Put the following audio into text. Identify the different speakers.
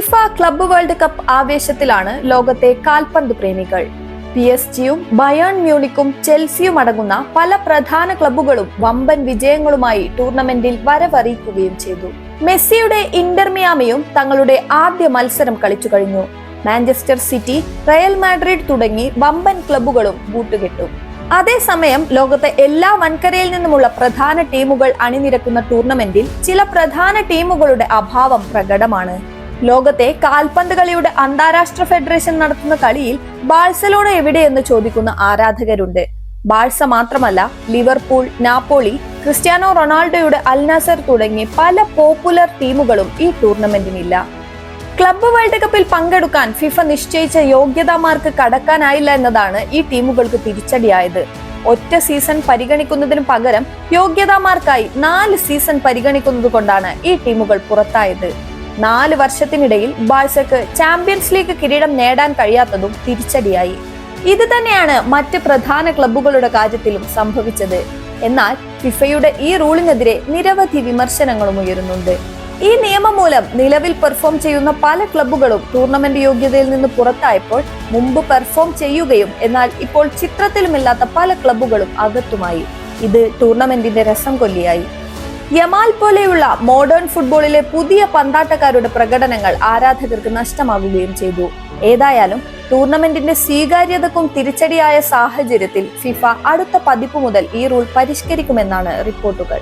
Speaker 1: FIFA club world cup ആവേശത്തിലാണ് ലോകത്തെ കാൽപന്ത് പ്രേമികൾ. പി എസ് ജിയും ബയേൺ മ്യൂണിക്കും ചെൽസിയും അടങ്ങുന്ന പല പ്രധാന ക്ലബ്ബുകളും വമ്പൻ വിജയങ്ങളുമായി ടൂർണമെന്റിൽ വരവറിയിക്കുകയും ചെയ്തു. മെസ്സിയുടെ ഇന്റർ മിയാമിയും തങ്ങളുടെ ആദ്യ മത്സരം കളിച്ചു കഴിഞ്ഞു. മാഞ്ചസ്റ്റർ സിറ്റി റയൽ മാഡ്രിഡ് തുടങ്ങി വമ്പൻ ക്ലബ്ബുകളും ബൂട്ടുകെട്ടു. അതേസമയം ലോകത്തെ എല്ലാ വൻകരയിൽ നിന്നുമുള്ള പ്രധാന ടീമുകൾ അണിനിരക്കുന്ന ടൂർണമെന്റിൽ ചില പ്രധാന ടീമുകളുടെ അഭാവം പ്രകടമാണ്. ലോകത്തെ കാൽപന്ത് കളിയുടെ അന്താരാഷ്ട്ര ഫെഡറേഷൻ നടത്തുന്ന കളിയിൽ ബാഴ്സലോണ എവിടെയെന്ന് ചോദിക്കുന്ന ആരാധകരുണ്ട്? ബാഴ്സ മാത്രമല്ല ലിവർപൂൾ നാപ്പോളി ക്രിസ്ത്യാനോ റൊണാൾഡോയുടെ അൽനാസർ തുടങ്ങി പല പോപ്പുലർ ടീമുകളും ഈ ടൂർണമെന്റിനില്ല. ക്ലബ്ബ് വേൾഡ് കപ്പിൽ പങ്കെടുക്കാൻ ഫിഫ നിശ്ചയിച്ച യോഗ്യതാ മാർക്ക് കടക്കാനായില്ല എന്നതാണ് ഈ ടീമുകൾക്ക് തിരിച്ചടിയായത്. ഒറ്റ സീസൺ പരിഗണിക്കുന്നതിന് പകരം യോഗ്യതാ മാർക്കായി നാല് സീസൺ പരിഗണിക്കുന്നത് കൊണ്ടാണ് ഈ ടീമുകൾ പുറത്തായത്. നാല് വർഷത്തിനിടയിൽ ബാഴ്സക്ക് ചാമ്പ്യൻസ് ലീഗ് കിരീടം നേടാൻ കഴിയാത്തതും തിരിച്ചടിയായി. ഇത് തന്നെയാണ് മറ്റ് പ്രധാന ക്ലബ്ബുകളുടെ കാര്യത്തിലും സംഭവിച്ചത്. എന്നാൽ ഫിഫയുടെ ഈ റൂളിനെതിരെ നിരവധി വിമർശനങ്ങളും ഉയരുന്നുണ്ട്. ഈ നിയമം മൂലം നിലവിൽ പെർഫോം ചെയ്യുന്ന പല ക്ലബ്ബുകളും ടൂർണമെന്റ് യോഗ്യതയിൽ നിന്ന് പുറത്തായപ്പോൾ മുമ്പ് പെർഫോം ചെയ്യുകയും എന്നാൽ ഇപ്പോൾ ചിത്രത്തിലുമില്ലാത്ത പല ക്ലബ്ബുകളും അകത്തുമായി. ഇത് ടൂർണമെന്റിന്റെ രസം കൊല്ലിയായി. യമാൽ പോലെയുള്ള മോഡേൺ ഫുട്ബോളിലെ പുതിയ പന്താട്ടക്കാരുടെ പ്രകടനങ്ങൾ ആരാധകർക്ക് നഷ്ടമാകുകയും ചെയ്തു. ഏതായാലും ടൂർണമെന്റിന്റെ സ്വീകാര്യതക്കും തിരിച്ചടിയായ സാഹചര്യത്തിൽ ഫിഫ അടുത്ത പതിപ്പ് മുതൽ ഈ റൂൾ പരിഷ്കരിക്കുമെന്നാണ് റിപ്പോർട്ടുകൾ.